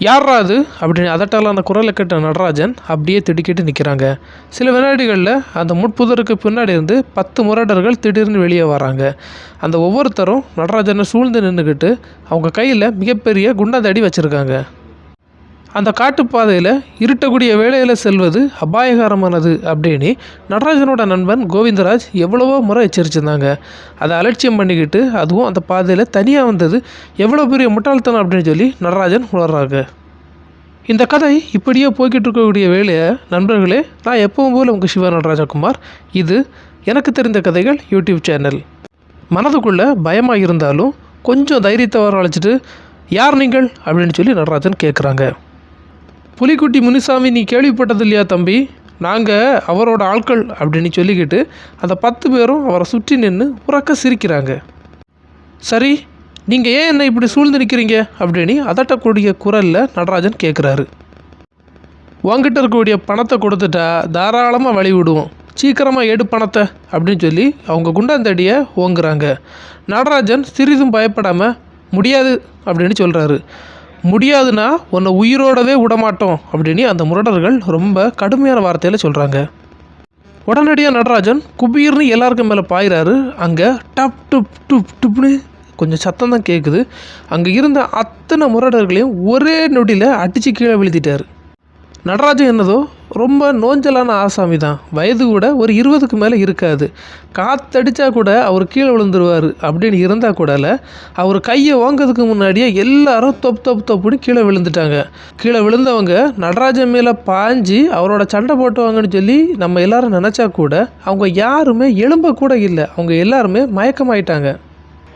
யாரா அது? அப்படின்னு அந்த குரலை கேட்ட நடராஜன் அப்படியே திடுக்கிட்டு நிற்கிறாங்க சில வினாடிகளில் அந்த முட்புதருக்கு பின்னாடி இருந்து பத்து முரடர்கள் திடீர்னு வெளியே வராங்க. அந்த ஒவ்வொருத்தரும் நடராஜனை சூழ்ந்து நின்றுக்கிட்டு அவங்க கையில் மிகப்பெரிய குண்டாந்தடி வச்சுருக்காங்க. அந்த காட்டுப்பாதையில் இருட்டக்கூடிய வேலையில் செல்வது அபாயகரமானது அப்படின்னு நடராஜனோட நண்பன் கோவிந்தராஜ் எவ்வளவோ முறை எச்சரிச்சிருந்தாங்க. அதை அலட்சியம் பண்ணிக்கிட்டு அதுவும் அந்த பாதையில் தனியாக வந்தது எவ்வளோ பெரிய முட்டாள்தனம் அப்படின்னு சொல்லி நடராஜன் உணர்றாங்க. இந்த கதை இப்படியே போய்கிட்டு இருக்கக்கூடிய வேலையை நண்பர்களே நான் எப்பவும் போல் உங்கள் சிவா நடராஜகுமார். இது எனக்கு தெரிந்த கதைகள் யூடியூப் சேனல். மனதுக்குள்ளே பயமாக இருந்தாலும் கொஞ்சம் தைரியத்தை வர அழைச்சிட்டு யார் நீங்கள்? அப்படின்னு சொல்லி நடராஜன் கேட்குறாங்க புலிக்குட்டி முனிசாமி நீ கேள்விப்பட்டது இல்லையா தம்பி? நாங்கள் அவரோட ஆட்கள் அப்படின்னு சொல்லிக்கிட்டு அந்த பத்து பேரும் அவரை சுற்றி நின்று உறக்க சிரிக்கிறாங்க. சரி நீங்கள் ஏன் என்னை இப்படி சூழ்ந்து நிற்கிறீங்க அப்படின்னு அதட்டக்கூடிய குரலில் நடராஜன் கேட்குறாரு உங்ககிட்ட இருக்கக்கூடிய பணத்தை கொடுத்துட்டா தாராளமாக வழி விடுவோம். சீக்கிரமாக எடு பணத்தை அப்படின்னு சொல்லி அவங்க குண்டாந்தடியை ஓங்குறாங்க. நடராஜன் சிறிதும் பயப்படாமல் முடியாது அப்படின்னு சொல்கிறாரு முடியாதுன்னா உன்னை உயிரோடவே விடமாட்டோம் அப்படின்னு அந்த முரடர்கள் ரொம்ப கடுமையான வார்த்தையில் சொல்கிறாங்க உடனடியாக நடராஜன் குபீர்னு எல்லாருக்கும் மேலே பாயிறாரு. அங்கே டப் டுப் டுப் டுப்னு கொஞ்சம் சத்தம் தான் கேட்குது அங்கே இருந்த அத்தனை முரடர்களையும் ஒரே நொடியில் அடித்து கீழே விழுத்திட்டார். நடராஜன் என்னதோ ரொம்ப நோஞ்சலான ஆசாமி தான். வயது கூட ஒரு இருபதுக்கு மேலே இருக்காது. காத்தடிச்சா கூட அவர் கீழே விழுந்துருவார் அப்படின்னு இருந்தால் கூடல அவர் கையை வாங்கிறதுக்கு முன்னாடியே எல்லாரும் தொப் தொப் தொப்புன்னு கீழே விழுந்துட்டாங்க. கீழே விழுந்தவங்க நடராஜன் மேலே பாஞ்சு அவரோட சண்டை போட்டுவாங்கன்னு சொல்லி நம்ம எல்லாரும் நினச்சா கூட அவங்க யாருமே எலும்ப கூட இல்லை. அவங்க எல்லாருமே மயக்கமாயிட்டாங்க.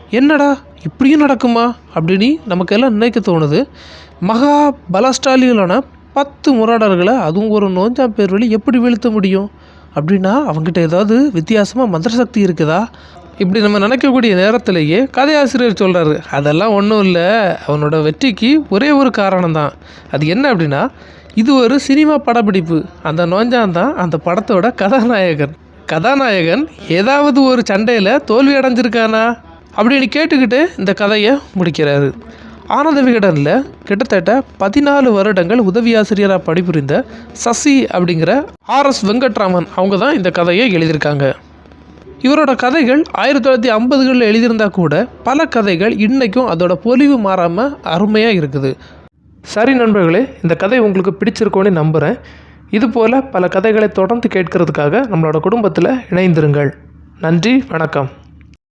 என்னடா இப்படியும் நடக்குமா அப்படின்னு நமக்கெல்லாம் நினைக்க தோணுது. மகா பலஸ்டாலிகளான பத்து முரடர்களை அதுவும் ஒரு நோஞ்சாம் பேர் வழி எப்படி வீழ்த்த முடியும்? அப்படின்னா அவங்ககிட்ட ஏதாவது வித்தியாசமாக மந்திர சக்தி இருக்குதா? இப்படி நம்ம நினைக்கக்கூடிய நேரத்திலேயே கதையாசிரியர் சொல்கிறாரு அதெல்லாம் ஒன்றும் இல்லை. அவனோட வெற்றிக்கு ஒரே ஒரு காரணம் தான் அது என்ன அப்படின்னா இது ஒரு சினிமா படப்பிடிப்பு. அந்த நோஞ்சான் தான் அந்த படத்தோட கதாநாயகன். கதாநாயகன் ஏதாவது ஒரு சண்டையில் தோல்வி அடைஞ்சிருக்கானா? அப்படின்னு கேட்டுக்கிட்டு இந்த கதையை முடிக்கிறாரு. ஆனந்த விகடனில் கிட்டத்தட்ட பதினாலு வருடங்கள் உதவி ஆசிரியராக பணிபுரிந்த சசி அப்படிங்கிற ஆர்எஸ் வெங்கட்ராமன் அவங்க தான் இந்த கதையை எழுதியிருக்காங்க. இவரோட கதைகள் ஆயிரத்தி தொள்ளாயிரத்தி ஐம்பதுகளில் எழுதியிருந்தா கூட பல கதைகள் இன்றைக்கும் அதோட பொலிவு மாறாமல் அருமையாக இருக்குது. சரி நண்பர்களே இந்த கதை உங்களுக்கு பிடிச்சிருக்கோன்னு நம்புகிறேன் இதுபோல் பல கதைகளை தொடர்ந்து கேட்கறதுக்காக நம்மளோட குடும்பத்தில் இணைந்திருங்கள். நன்றி வணக்கம்.